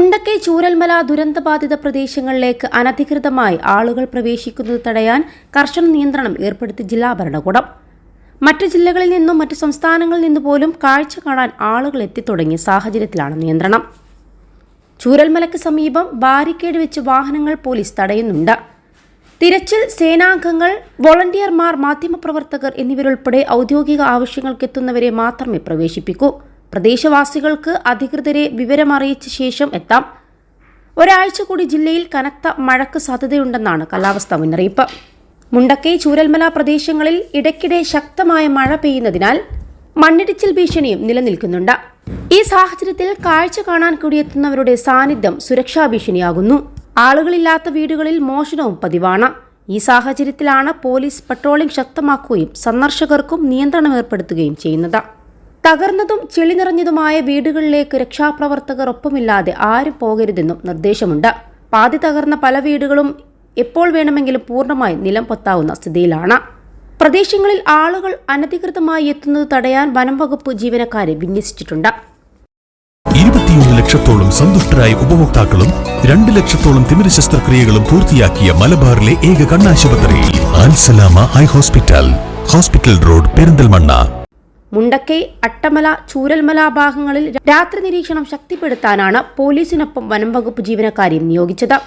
മുണ്ടക്കൈ ചൂരൽമല ദുരന്തബാധിത പ്രദേശങ്ങളിലേക്ക് അനധികൃതമായി ആളുകൾ പ്രവേശിക്കുന്നത് തടയാൻ കർശന നിയന്ത്രണം ഏർപ്പെടുത്തി ജില്ലാ ഭരണകൂടം. മറ്റു ജില്ലകളിൽ നിന്നും മറ്റ് സംസ്ഥാനങ്ങളിൽ നിന്നു പോലും കാഴ്ച കാണാൻ ആളുകൾ എത്തിത്തുടങ്ങിയ സാഹചര്യത്തിലാണ് നിയന്ത്രണം. ചൂരൽമലയ്ക്ക് സമീപം ബാരിക്കേഡ് വെച്ച് വാഹനങ്ങൾ പോലീസ് തടയുന്നുണ്ട്. തിരച്ചിൽ സേനാംഗങ്ങൾ വോളണ്ടിയർമാർ മാധ്യമപ്രവർത്തകർ എന്നിവരുൾപ്പെടെ ഔദ്യോഗിക ആവശ്യങ്ങൾക്കെത്തുന്നവരെ മാത്രമേ പ്രവേശിപ്പിക്കൂ. പ്രദേശവാസികൾക്ക് അധികൃതരെ വിവരമറിയിച്ച ശേഷം എത്താം. ഒരാഴ്ച കൂടി ജില്ലയിൽ കനത്ത മഴയ്ക്ക് സാധ്യതയുണ്ടെന്നാണ് കാലാവസ്ഥാ മുന്നറിയിപ്പ്. മുണ്ടക്കൈ ചൂരൽമല പ്രദേശങ്ങളിൽ ഇടയ്ക്കിടെ ശക്തമായ മഴ പെയ്യുന്നതിനാൽ മണ്ണിടിച്ചിൽ ഭീഷണിയും നിലനിൽക്കുന്നുണ്ട്. ഈ സാഹചര്യത്തിൽ കാഴ്ച കാണാൻ കൂടിയെത്തുന്നവരുടെ സാന്നിധ്യം സുരക്ഷാ ഭീഷണിയാകുന്നു. ആളുകളില്ലാത്ത വീടുകളിൽ മോഷണവും പതിവാണ്. ഈ സാഹചര്യത്തിലാണ് പോലീസ് പട്രോളിംഗ് ശക്തമാക്കുകയും സന്ദർശകർക്കും നിയന്ത്രണം ഏർപ്പെടുത്തുകയും ചെയ്യുന്നത്. തകർന്നതും ചെളി നിറഞ്ഞതുമായ വീടുകളിലേക്ക് രക്ഷാപ്രവർത്തകർ ഒപ്പമില്ലാതെ ആരും പോകരുതെന്നും നിർദ്ദേശമുണ്ട്. പാതി തകർന്ന പല വീടുകളും എപ്പോൾ വേണമെങ്കിലും പൂർണമായി നിലം പൊത്താവുന്ന സ്ഥിതിയിലാണ്. പ്രദേശങ്ങളിൽ ആളുകൾ അനധികൃതമായി എത്തുന്നത് തടയാൻ വനം വകുപ്പ് ജീവനക്കാരെ വിന്യസിച്ചിട്ടുണ്ട്. ഇരുപത്തിയൊന്ന് ലക്ഷത്തോളം സന്തുഷ്ടരായ ഉപഭോക്താക്കളും രണ്ട് ലക്ഷത്തോളം തിമിര ശസ്ത്രക്രിയകളും പൂർത്തിയാക്കിയ മലബാറിലെ ഏക കണ്ണാശുപത്രി hospital. Hospital road Perinthalmanna. Mundakkai Attamala Chooralmala ഭാഗങ്ങളിൽ രാത്രി നിരീക്ഷണം ശക്തിപ്പെടുത്താനാണ് പോലീസിനൊപ്പം വനം വകുപ്പ് ജീവനക്കാരെയും നിയോഗിച്ചത്.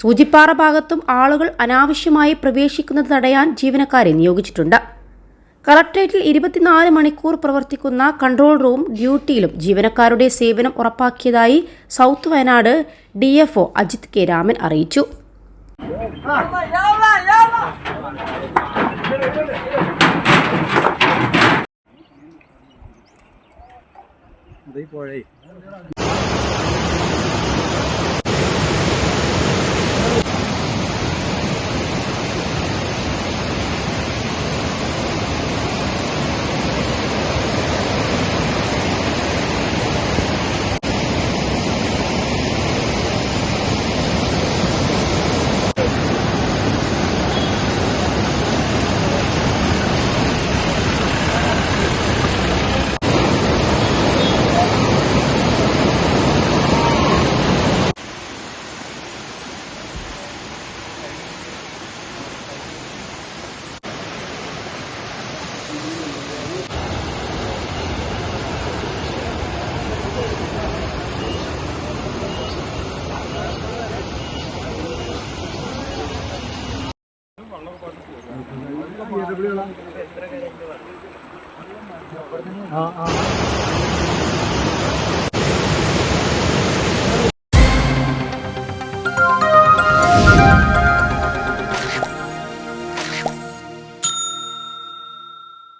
സൂചിപ്പാറ ഭാഗത്തും ആളുകൾ അനാവശ്യമായി പ്രവേശിക്കുന്നത് തടയാൻ ജീവനക്കാരെ നിയോഗിച്ചിട്ടുണ്ട്. കളക്ട്രേറ്റിൽ ഇരുപത്തിനാല് മണിക്കൂർ പ്രവർത്തിക്കുന്ന കൺട്രോൾ റൂം ഡ്യൂട്ടിയിലും ജീവനക്കാരുടെ സേവനം ഉറപ്പാക്കിയതായി South Wayanad D Ajith K Raman അറിയിച്ചു. അതേ പുഴയേ ആ ആ